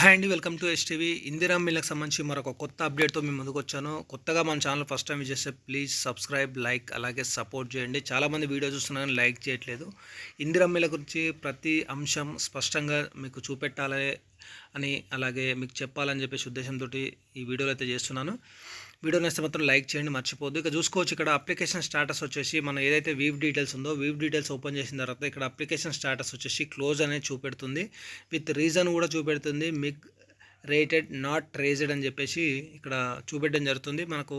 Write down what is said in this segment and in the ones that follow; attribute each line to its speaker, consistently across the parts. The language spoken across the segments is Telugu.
Speaker 1: హాయ్ అండి వెల్కమ్ టు ఎస్టీవీ ఇందిరా మిల్లకు సంబంధించి మరొక కొత్త అప్డేట్తో మేము ముందుకు వచ్చాను. కొత్తగా మన ఛానల్ ఫస్ట్ టైం చేస్తే ప్లీజ్ సబ్స్క్రైబ్ లైక్ అలాగే సపోర్ట్ చేయండి. చాలామంది వీడియో చూస్తున్నారని లైక్ చేయట్లేదు. ఇందిరా మిల్ల గురించి ప్రతి అంశం స్పష్టంగా మీకు చూపెట్టాలి అని అలాగే మీకు చెప్పాలని చెప్పేసి ఉద్దేశంతో ఈ వీడియోలు అయితే చేస్తున్నాను. వీడియో నేస్తే మాత్రం లైక్ చేయండి మర్చిపోద్దు ఇక చూసుకోవచ్చు ఇక్కడ అప్లికేషన్ స్టాటస్ వచ్చేసి మనం ఏదైతే వీవ్ డీటెయిల్స్ ఉందో వీవ్ డీటెయిల్స్ ఓపెన్ చేసిన తర్వాత ఇక్కడ అప్లికేషన్ స్టాటస్ వచ్చేసి క్లోజ్ అనేది చూపెడుతుంది. విత్ రీజన్ కూడా చూపెడుతుంది. మిగ్ రేటెడ్ నాట్ రేజెడ్ అని చెప్పేసి ఇక్కడ చూపెట్టడం జరుగుతుంది. మనకు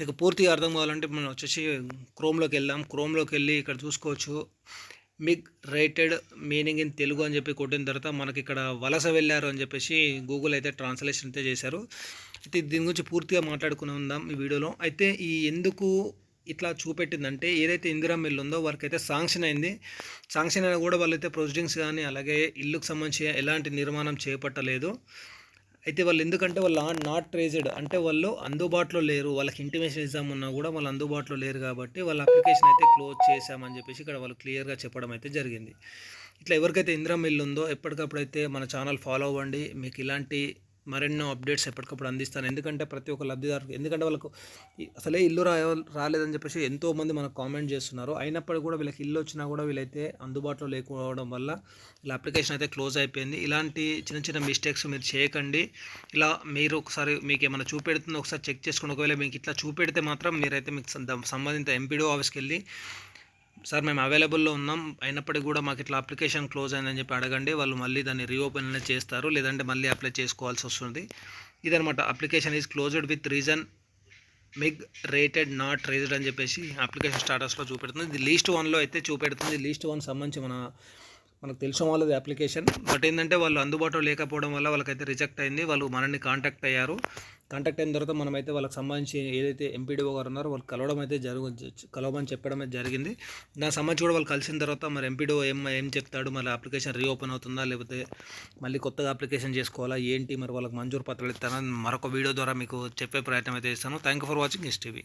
Speaker 1: మీకు పూర్తిగా అర్థం కావాలంటే మనం వచ్చేసి క్రోమ్లోకి వెళ్దాం. క్రోమ్లోకి వెళ్ళి ఇక్కడ చూసుకోవచ్చు. Migrated meaning in Telugu అని చెప్పి కొట్టిన తర్వాత మనకి ఇక్కడ వలస వెళ్ళారు అని చెప్పేసి గూగుల్ అయితే ట్రాన్స్లేషన్ అయితే చేశారు. అయితే దీని గురించి పూర్తిగా మాట్లాడుకుని ఉందాం ఈ వీడియోలో. అయితే ఈ ఎందుకు ఇట్లా చూపెట్టిందంటే ఏదైతే ఇందిరా మిల్ ఉందో వారికైతే శాంక్షన్ అయింది. శాంక్షన్ అయినా కూడా వాళ్ళైతే ప్రొసీడింగ్స్ కానీ అలాగే ఇల్లుకు సంబంధించి ఎలాంటి నిర్మాణం చేపట్టలేదు. అయితే వాళ్ళు ఎందుకంటే వాళ్ళు నాట్ ట్రేజెడ్ అంటే వాళ్ళు అందుబాటులో లేరు. వాళ్ళకి ఇంటిమేషన్ ఎగ్జామ్ ఉన్నా కూడా వాళ్ళు అందుబాటులో లేరు కాబట్టి వాళ్ళ అప్లికేషన్ అయితే క్లోజ్ చేశామని చెప్పేసి ఇక్కడ వాళ్ళు క్లియర్గా చెప్పడం అయితే జరిగింది. ఇట్లా ఎవరికైతే ఇందిరా మిల్ ఉందో ఎప్పటికప్పుడు అయితే మన ఛానల్ ఫాలో అవ్వండి. మీకు ఇలాంటి మరెన్నో అప్డేట్స్ ఎప్పటికప్పుడు అందిస్తాను. ఎందుకంటే ప్రతి ఒక్క లబ్ధిదారు ఎందుకంటే వాళ్ళకు అసలే ఇల్లు రా రాలేదని చెప్పేసి ఎంతోమంది మనకు కామెంట్ చేస్తున్నారు. అయినప్పటికీ కూడా వీళ్ళకి ఇల్లు వచ్చినా కూడా వీళ్ళైతే అందుబాటులో లేకపోవడం వల్ల ఇలా అప్లికేషన్ అయితే క్లోజ్ అయిపోయింది. ఇలాంటి చిన్న చిన్న మిస్టేక్స్ మీరు చేయకండి. ఇలా మీరు ఒకసారి మీకు ఏమైనా చూపెడుతుందో ఒకసారి చెక్ చేసుకోండి ఒకవేళ మీకు ఇట్లా చూపెడితే మాత్రం మీరైతే మీకు సంబంధిత ఎంపీడో ఆఫీస్కి వెళ్ళి సార్ మేము అవైలబుల్లో ఉన్నాం. అయినప్పటికీ కూడా మాకు ఇట్లా అప్లికేషన్ క్లోజ్ అయిందని చెప్పి అడగండి. వాళ్ళు మళ్ళీ దాన్ని రీఓపెన్ అనేది చేస్తారు. లేదంటే మళ్ళీ అప్లై చేసుకోవాల్సి వస్తుంది. ఇదనమాట application is closed with reason migrated not raised అని చెప్పేసి అప్లికేషన్ స్టాటస్లో చూపెడుతుంది. ఇది లీస్ట్ వన్లో అయితే చూపెడుతుంది. లీస్ట్ వన్ సంబంధించి మన మనకు తెలిసిన వాళ్ళది అప్లికేషన్. బట్ ఏంటంటే వాళ్ళు అందుబాటులో లేకపోవడం వల్ల వాళ్ళకైతే రిజెక్ట్ అయింది. వాళ్ళు మనల్ని కాంటాక్ట్ అయ్యారు. కాంటాక్ట్ అయిన తర్వాత మనమైతే వాళ్ళకి సంబంధించి ఏదైతే ఎంపీడీఓ గారు ఉన్నారో వాళ్ళు కలవడం అయితే జరుగు కలవమని చెప్పడం అయితే జరిగింది. దానికి సంబంధించి కూడా వాళ్ళు కలిసిన తర్వాత మరి ఎంపీడీఓ ఏం ఏం చెప్తాడు? మరి అప్లికేషన్ రీఓపెన్ అవుతుందా? లేకపోతే మళ్ళీ కొత్తగా అప్లికేషన్ చేసుకోవాలా? ఏంటి? మరి వాళ్ళకి మంజూరు పత్రాలు ఇస్తానని మరొక వీడియో ద్వారా మీకు చెప్పే ప్రయత్నం అయితే చేస్తాను. Thank you for watching S TV.